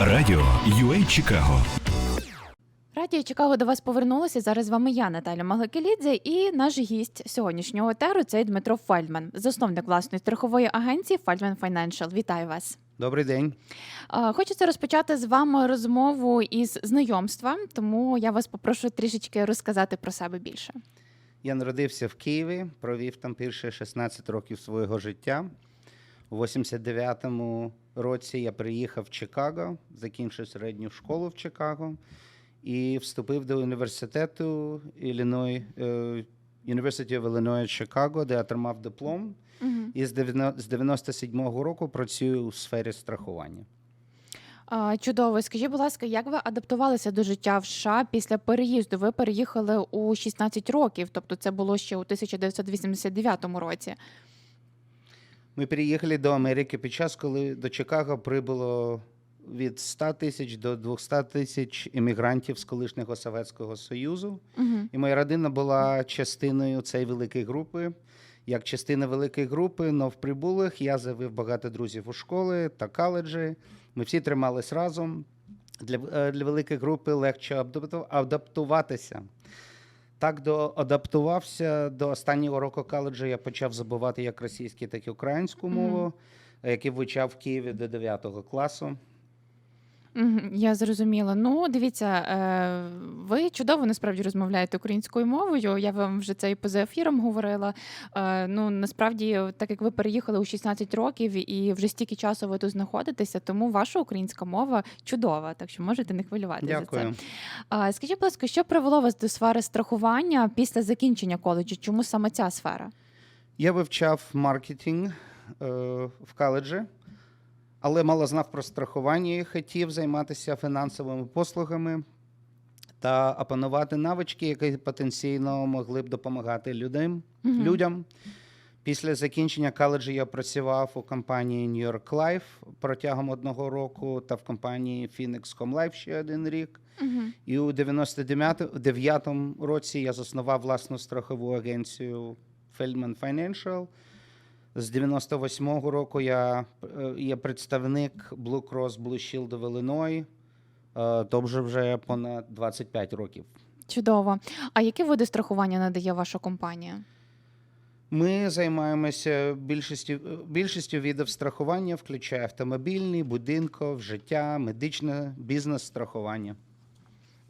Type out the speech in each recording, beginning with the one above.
Радіо UA Чикаго Радіо Чикаго до вас повернулося. Зараз з вами я, Наталя Маглакелідзе, і наш гість сьогоднішнього етеру – це Дмитро Фельдман, засновник власної страхової агенції Feldman Financial. Вітаю вас. Добрий день. Хочеться розпочати з вами розмову із знайомства, тому я вас попрошу трішечки розказати про себе більше. Я народився в Києві, провів там перші 16 років свого життя. У 89-му році я приїхав в Чикаго, закінчив середню школу в Чикаго і вступив до університету Illinois, е, University of Illinois Chicago, де отримав диплом. І з 90 з 97-го року працюю у сфері страхування. Чудово. Скажіть, будь ласка, як ви адаптувалися до життя в США після переїзду? Ви переїхали у 16 років, тобто це було ще у 1989 році. Ми переїхали до Америки під час, коли до Чикаго прибуло від 100 тисяч до 200 тисяч іммігрантів з колишнього Совєтського Союзу. Угу. І моя родина була частиною цієї великої групи. Як частина великої групи, но в прибулих я завів багато друзів у школи та коледжі. Ми всі тримались разом. Для, е, для великої групи легше адаптуватися. Так до адаптувався до останнього року коледжу. Я почав забувати як російську, так і українську мову, мову, е, які вивчав в Києві до 9 класу. Мгм, Я зрозуміла. Ну, дивіться, е, ви чудово насправді розмовляєте українською мовою. Я вам вже це і поза ефіром говорила. Е, Ну насправді, так як ви переїхали у 16 років і вже стільки часу ви тут знаходитеся, тому ваша українська мова чудова, так що можете не хвилюватися за це. Дякую. А, Скажіть, будь ласка, що привело вас до сфери страхування після закінчення коледжу? Чому саме ця сфера? Я вивчав маркетинг е, в коледжі, але мало знав про страхування і хотів займатися фінансовими послугами та опанувати навички, які потенційно могли б допомагати людям. Мгм. людям. Після закінчення коледжу я працював у компанії New York Life протягом одного року та в компанії Phoenix Com Life ще один рік. Мгм. І у 99-му році я заснував власну страхову агенцію Feldman Financial. З 98-го року я е, є представник Blue Cross Blue Shield Illinois, е, тобто вже понад 25 років. Чудово. А які види страхування надає ваша компанія? Ми займаємося більшістю, більшістю видів страхування, включає автомобільний, будинков, життя, медичне, бізнес-страхування.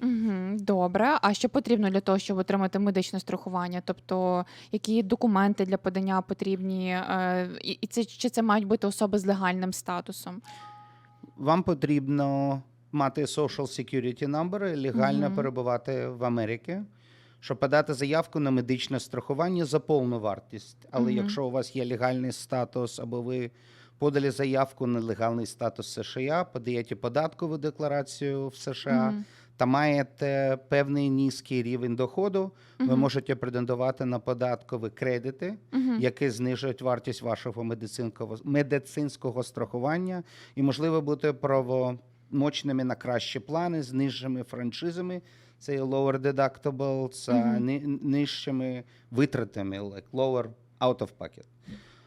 Угу, добре. А що потрібно для того, щоб отримати медичне страхування? Тобто, які документи для подання потрібні? Е, і і це чи це мають бути особи з легальним статусом? Вам потрібно мати Social Security number легально Мгм. перебувати в Америці, щоб подати заявку на медичне страхування за повну вартість. Але Мгм. якщо у вас є легальний статус або ви подали заявку на легальний статус США, подаєте податкову декларацію в США. Мгм. Та маєте певний низький рівень доходу, ви можете претендувати на податкові кредити, які знижують вартість вашого медицинського медицинського страхування, і можливо бути правомочними на кращі плани з нижчими франшизами. Це є lower deductible, це ни- нижчими витратами, like lower out of pocket.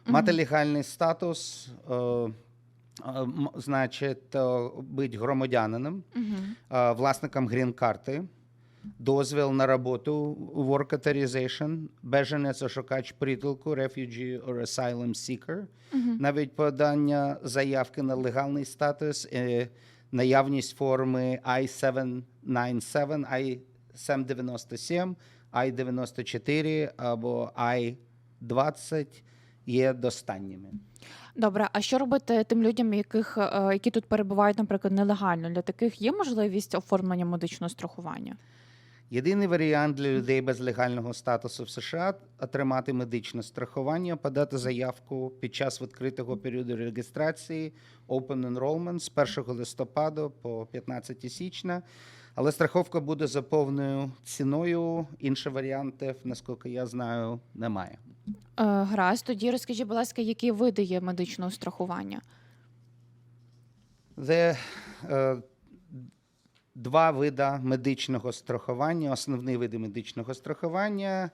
Мати легальний статус, е, значить, е, бути громадянином, е, власником грін-карти, дозвіл на роботу, work authorization, беженець, шукач притулку, refugee or asylum seeker, Мгм. навіть подання заявки на легальний статус, е, наявність форми I-797, I-797, I-94 або I-20 є достатніми. Добре, а що робити тим людям, яких е, які тут перебувають, наприклад, нелегально? Для таких є можливість оформлення медичного страхування? Єдиний варіант для людей без легального статусу в США отримати медичне страхування, подати заявку під час відкритого періоду реєстрації Open Enrollment з 1 листопада по 15 січня. Але страховка буде за повною ціною. Інших варіантів, наскільки я знаю, немає. Е, Гаразд, тоді розкажіть, будь ласка, які види є медичного страхування? Де е, два види медичного страхування, основні види медичного страхування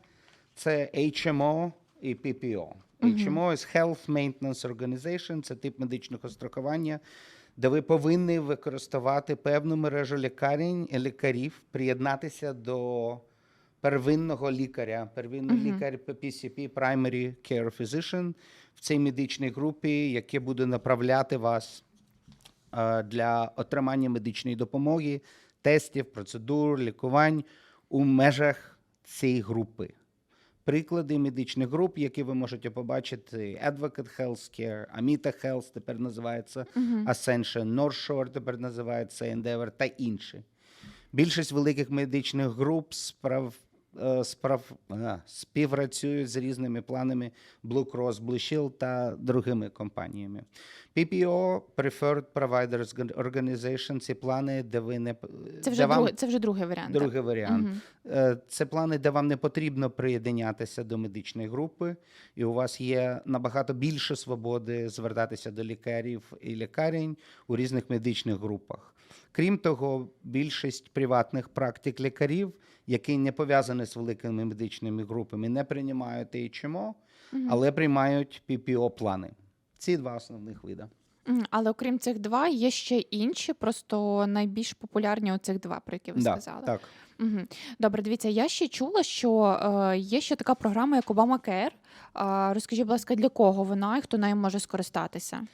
це HMO і PPO. HMO – is Health Maintenance Organization, це тип медичного страхування, де ви повинні використовувати певну мережу лікарень і лікарів, приєднатися до первинного лікаря, первинний Мгм. лікар PCP, Primary Care Physician, в цій медичній групі, яке буде направляти вас е, для отримання медичної допомоги, тестів, процедур, лікувань у межах цієї групи. Приклади медичних груп, які ви можете побачити: Advocate Healthcare, Amita Health тепер називається Ascension, North Shore тепер називається Endeavor та інші. Більшість великих медичних груп справ, справ, співпрацюють з різними планами Blue Cross Blue Shield та другими компаніями. PPO Preferred Providers Organization – це плани, де ви не Це де вже, вам- друг, це вже другий варіант. так? Варіант. Е, Це плани, де вам не потрібно приєднатися до медичної групи, і у вас є набагато більше свободи звертатися до лікарів і лікарень у різних медичних групах. Крім того, більшість приватних практик лікарів, які не пов'язані з великими медичними групами, не приймають HMO, але приймають PPO-плани. Ці два основних види. Але окрім цих два, є ще інші, просто найбільш популярні оцих два, про які ви Да, сказали. так. Угу. Добре, дивіться, я ще чула, що е, є ще така програма, як Obamacare. Е, розкажіть, будь ласка, для кого вона і хто нею може скористатися?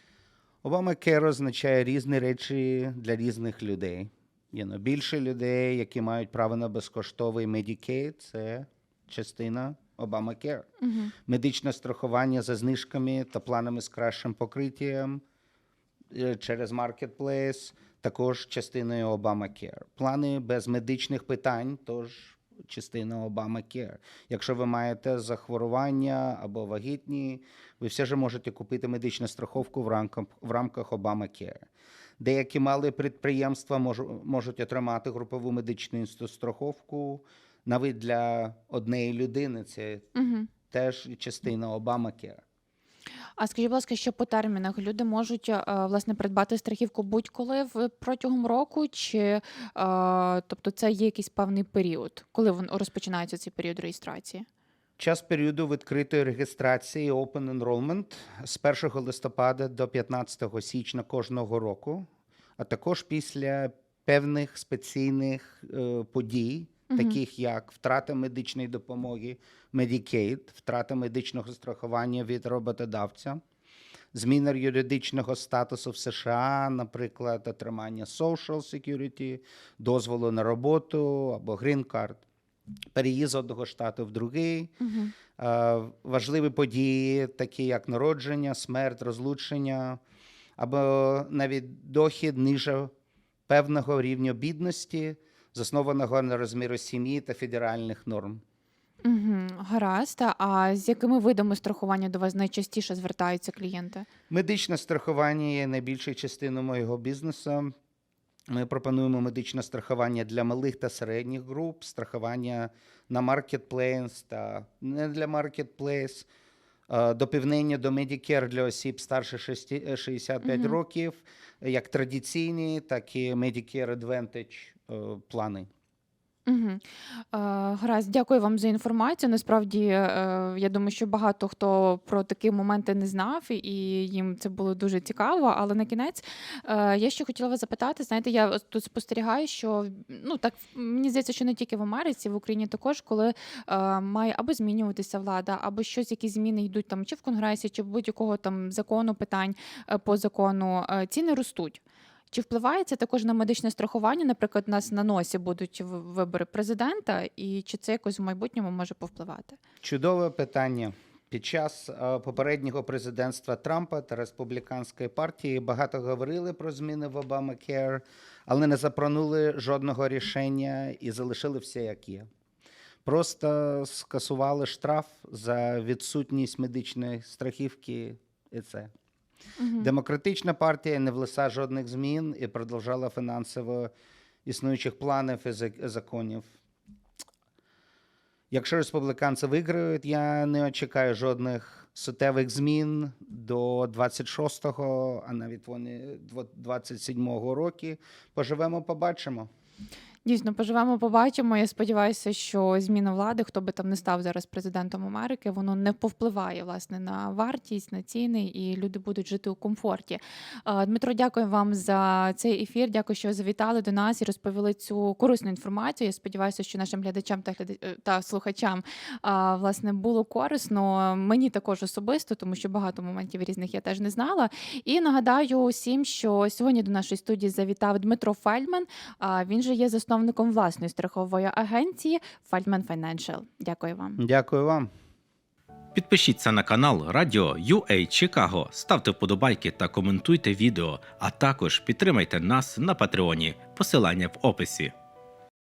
Obamacare означає різні речі для різних людей. Є ну, більше людей, які мають право на безкоштовний Medicaid, це частина Obamacare. Угу. Медичне страхування за знижками та планами з кращим покриттям е, через Marketplace, також частиною Obamacare. Плани без медичних питань, тож частина Кер. Якщо ви маєте захворювання або вагітні, ви все ж можете купити медичну страховку в рамках, в рамках Обама-Кер. Деякі малі підприємства можу- можуть отримати групову медичну страховку навіть для однієї людини. Це Угу. теж частина Obamacare. А скажіть, будь ласка, що по термінах люди можуть е, власне придбати страхівку будь-коли в протягом року, чи е, тобто це є якийсь певний період, коли розпочинається цей період реєстрації? Час періоду відкритої реєстрації Open Enrollment з 1 листопада до 15 січня кожного року, а також після певних спеційних е, подій, таких як втрата медичної допомоги, Medicaid, втрата медичного страхування від роботодавця, зміна юридичного статусу в США, наприклад, отримання Social Security, дозволу на роботу або Green Card, переїзд з одного штату в другий, Угу. е, важливі події, такі як народження, смерть, розлучення, або навіть дохід ниже певного рівня бідності, заснованого на розміру сім'ї та федеральних норм. Угу. Гаразд. А з якими видами страхування до вас найчастіше звертаються клієнти? Медичне страхування є найбільшою частиною моєго бізнесу. Ми пропонуємо медичне страхування для малих та середніх груп, страхування на маркетплейс та не для маркетплейс, допівнення до Medicare для осіб старше шести- е, 65 Мгм. років, як традиційні, так і Medicare Advantage плани. Угу. Е, гаразд, дякую вам за інформацію. Насправді, е, я думаю, що багато хто про такі моменти не знав, і їм це було дуже цікаво. Але на кінець е, я ще хотіла вас запитати: знаєте, я тут спостерігаю, що ну так мені здається, що не тільки в Америці, в Україні також, коли е, має або змінюватися влада, або щось, якісь зміни йдуть там чи в конгресі, чи будь-якого там закону питань е, по закону, е, ціни ростуть. Чи впливає це також на медичне страхування? Наприклад, у нас на носі будуть вибори президента, і чи це якось в майбутньому може повпливати? Чудове питання. Під час е, попереднього президентства Трампа та республіканської партії багато говорили про зміни в Obamacare, але не запронули жодного рішення і залишили все як є. Просто скасували штраф за відсутність медичної страхівки і це. Мгм. Демократична партія не внесла жодних змін і продовжала фінансово існуючих планів і законів. Якщо республіканці виграють, я не чекаю жодних суттєвих змін до 26-го, а навіть вони 27-го року. Поживемо, побачимо. Дійсно, поживемо, побачимо. Я сподіваюся, що зміна влади, хто би там не став зараз президентом Америки, воно не повпливає власне на вартість, на ціни, і люди будуть жити у комфорті. Е, Дмитро, дякую вам за цей ефір. Дякую, що завітали до нас і розповіли цю корисну інформацію. Я сподіваюся, що нашим глядачам та гляда- е, та слухачам власне було корисно. Мені також особисто, тому що багато моментів різних я теж не знала. І нагадаю усім, що сьогодні до нашої студії завітав Дмитро Фельдман. Він же є засновником власної страхової агенції Feldman Financial. Дякую вам. Дякую вам. Підпишіться на канал Радіо UA Чикаго, ставте вподобайки та коментуйте відео, а також підтримайте нас на Патреоні. Посилання в описі.